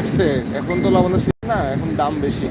আসছে এখন তো লবণের সিজন না এখন দাম বেশি।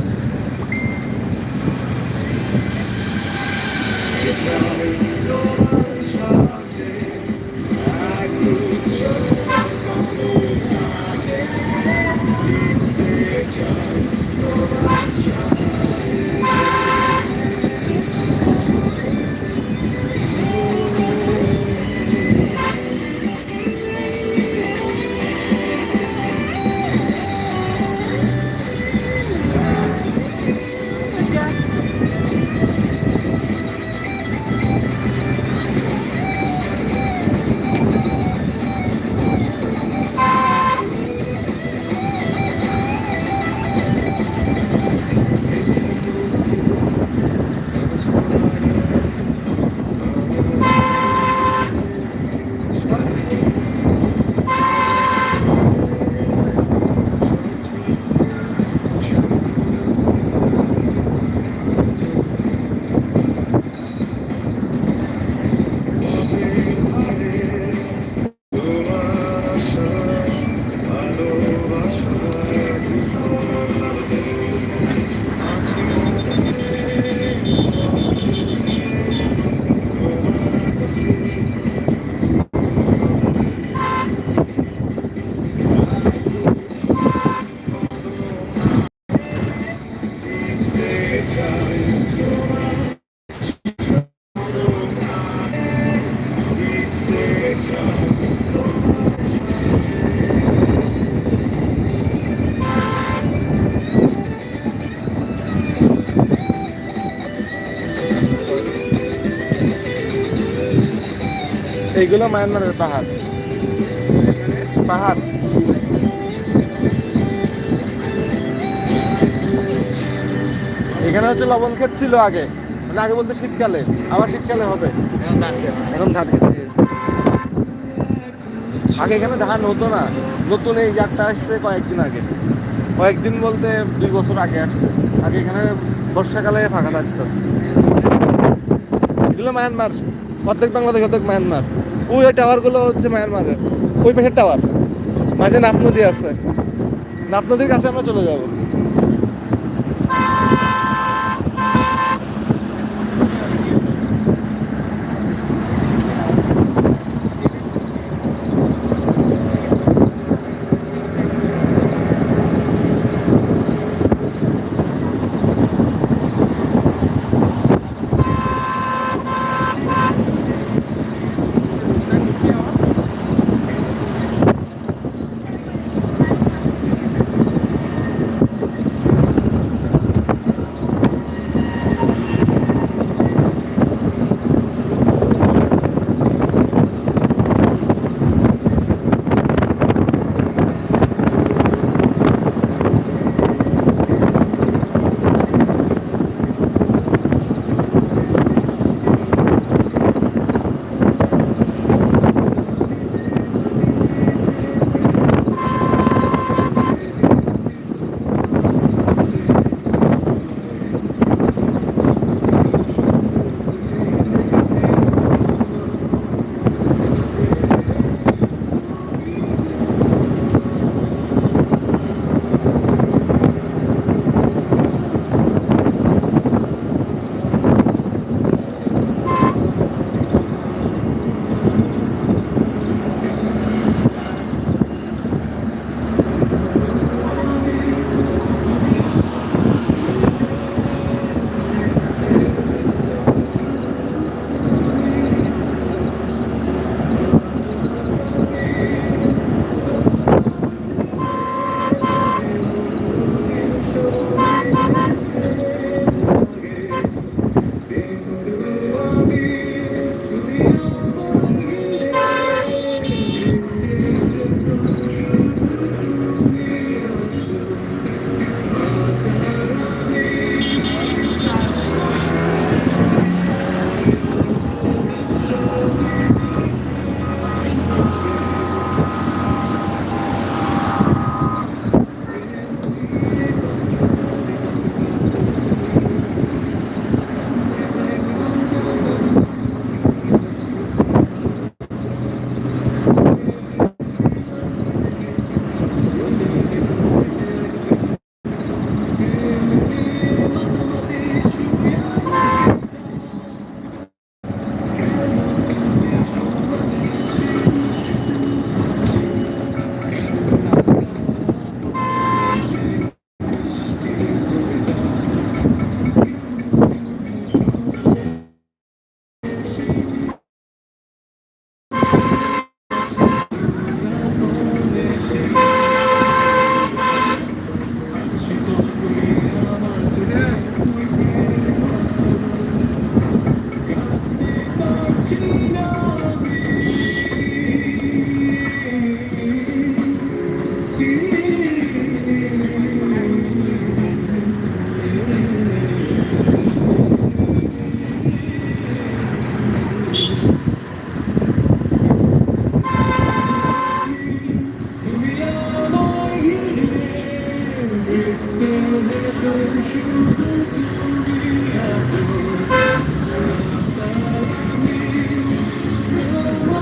এইগুলো মায়ানমারের পাহাড়। পাহাড়। এখানে হচ্ছে লবণ ক্ষেত ছিল আগে। মানে আগে বলতে শীতকালে। আবার শীতকালে হবে। এখন ধান খেতে। আগে এখানে ধান হতো না। নতুন এই জাতটা আসছে কয়েকদিন আগে। কয়েকদিন বলতে দুই বছর আগে আসছে। আগে এখানে বর্ষাকালে ফাঁকা থাকতো। এগুলো মায়ানমার। অর্ধেক বাংলাদেশ অর্ধেক মায়ানমার ওই টাওয়ারগুলো হচ্ছে মায়ানমারের ওই পাশের টাওয়ার মাঝে নাফ নদী আছে। নাফ নদীর কাছে আমরা চলে যাব।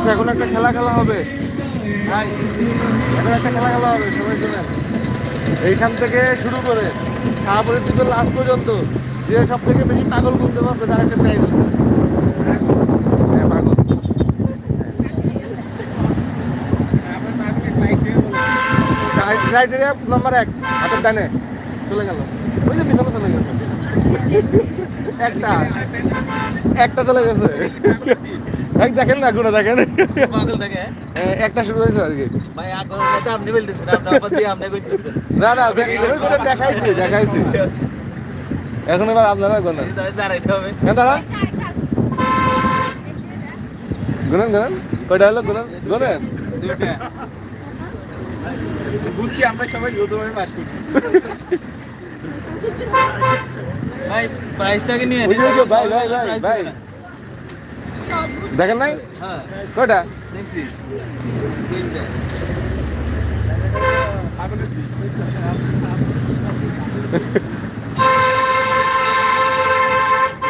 আচ্ছা এখন একটা খেলা খেলা হবে। এখন একটা খেলা খেলা হবে, সবাই শুনেন। এইখান থেকে শুরু করে শাহপুরের দিকে লাস্ট পর্যন্ত, যে সব থেকে বেশি পাগল গুনতে পারবে, তার একটা প্রাইজ আছে ক্রাইটেরিয়া নাম্বার এক, হাতের ডানে। চলে গেল। ওই চলে গেছে। একটা। একটা চলে গেছে। এক দেখেন না গুণা দেখেন। এ, একটা শুরু হয়েছে আর কি। না না দেখাইছি দেখাইছি। এখন এবার আপনারা গোনেন হ্যাঁ দাদা গুনেন গুনেন। কয়টা হলো গুনেন? গুনেন। বুঝছি আমরা সবাই যৌথভাবে পাস করছি ভাই প্রাইসটাকে নিয়ে ভাই, ভাই, ভাই, ভাই। দেখেন নাই? হ্যাঁ। কয়টা?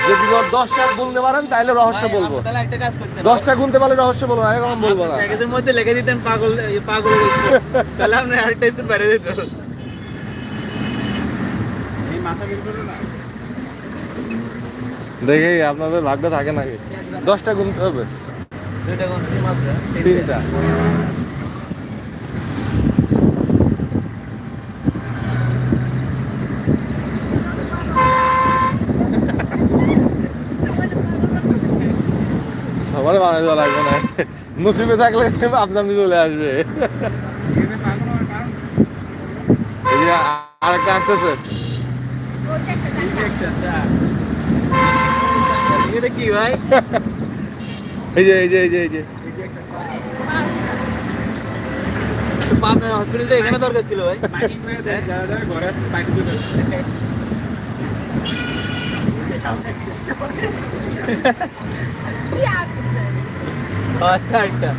যদি দশটা গুনতে পারেন তাহলে রহস্য বলব। তাহলে একটা কাজ দশটা গুনতে পারলে রহস্য বলব না এখন বলব না। প্যাকেজের মধ্যে লিখে দিতেন পাগল পাগল তাহলে আপনি আরেকটা স্কোর বেড়ে দিত এই মাথা বের করো না। দেখি আপনাদের ভাগ্য থাকে নাকি? দশটা গুনতে হবে। তিনটা। সবার বানাই দেওয়া লাগবে না। নসিবে থাকলে আপনার চলে আসবে। আরেকটা আসতেছে। এটা কি ভাই? এই যে এই যে এই যে এই যে। আপনার হসপিটালটা এখানে দরকার ছিল ভাই। আচ্ছা,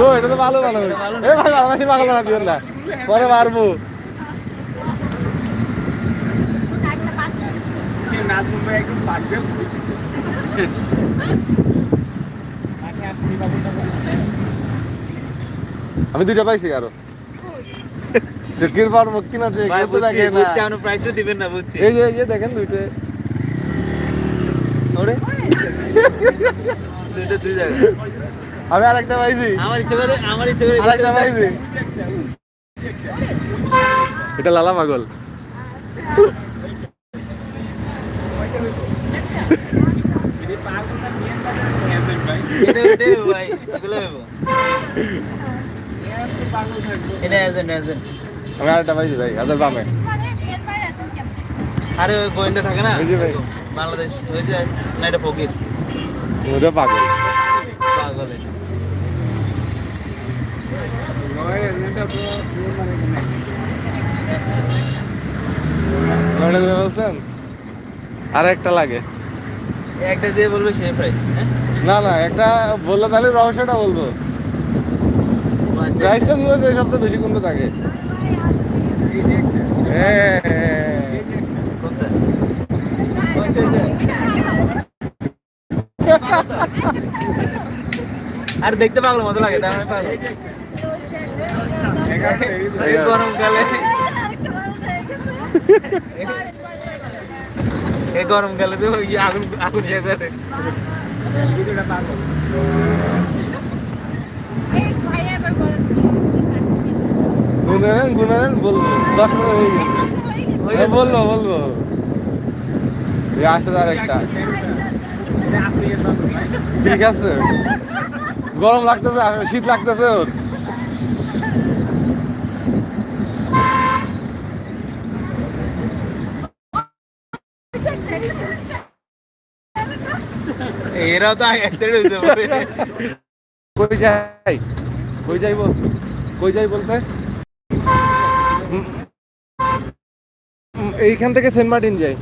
ও এটা তো ভালো ভালো। না। এ ভাই বাংলাদেশি পাগল না দিবেন না। পরে মারবো আমি দুইটা পাইছি আরও। চেকির পারব কিনা যে কেউ দেখে না। বুঝছি আপনি প্রাইসটা দিবেন না বুঝছি। এই যে এই যে দেখেন দুইটা। ওরে। দুটো দুই জায়গা আমি আরেকটা পাইছি। আমার ইচ্ছে করে আমার ইচ্ছে করে আরেকটা পাইছি। এটা লালা পাগল এটা ওইটাই ভাই এগুলো আমি আরেকটা পাইছি ভাই হাজার বামে আরে ওই গোয়েন্দা থাকে না ভাই। বাংলাদেশ ওই যে না এটা ফকির ওটা পাগল বলছেন আর, একটা লাগে একটা দিয়ে বলবে সেই প্রাইস না না একটা বললে তাহলে রহস্যটা বলব। প্রাইসটা নিয়ে যে সবচেয়ে বেশি কোনটা থাকে। হ্যাঁ, আর দেখতে পাগল মতো লাগে তার মানে পাগল। গরমকালে। এই গরমকালে তো ওই আগুন আগুন ইয়ে করে। গুনে নেন বলব দশ টাকা হয়ে? বলব বলব। আসতে আর একটা। ঠিক আছে। গরম লাগতেছে শীত লাগতেছে ওর। এরাও তো অ্যাক্সিডেন্ট হয়েছে কই যাই? কই যাইব কই যাই বলতে? এইখান থেকে সেন্ট মার্টিন যাই।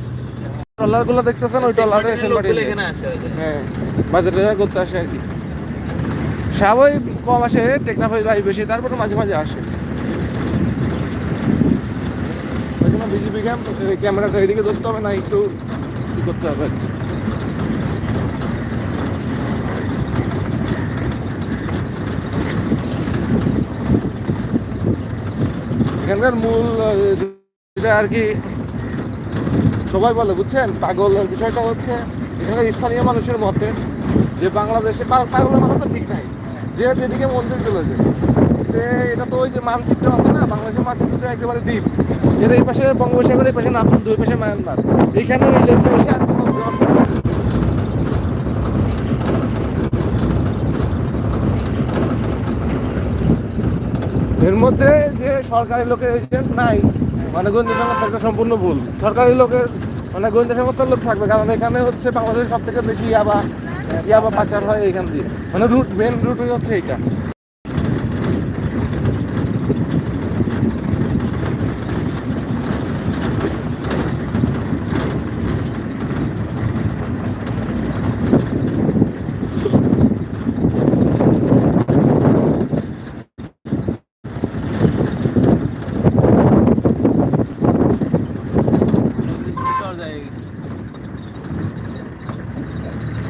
ট্রলারগুলো দেখতেছেন? ওই ট্রলারে সেন্ট মার্টিন হ্যাঁ বাজার টাজার করতে আসে আর কি। সবাই কম আসে টেকনাফাই ভাই বেশি তারপরে মাঝে মাঝে আসে। ওই জন্য বিজিবি ক্যাম্প ক্যামেরাটা এদিকে ধরতে হবে না একটু কি করতে হবে এখানকার মূল যেটা আর কি সবাই বলে, বুঝছেন? পাগলের বিষয়টা হচ্ছে, এখানকার স্থানীয় মানুষের মতে যে বাংলাদেশে পাগলের মাথা তো ঠিক নাই। যে যেদিকে মন চায় চলে যায়। এটা তো ওই যে মানচিত্র আছে না, বাংলাদেশের মানচিত্র একেবারে দ্বীপ। এর এই পাশে বঙ্গোপসাগর, এই পাশে নাপুর দুই পাশে মায়ানমার। এইখানে এই এসে আর। এর মধ্যে সরকারি লোকের এজেন্ট নাই মানে গোয়েন্দা এটা সম্পূর্ণ ভুল। সরকারি লোকের মানে গোয়েন্দা সংস্থার লোক থাকবে, কারণ এখানে হচ্ছে বাংলাদেশের সব থেকে বেশি ইয়াবা ইয়াবা পাচার হয় এইখান দিয়ে। মানে রুট মেন রুট হচ্ছে এইটা।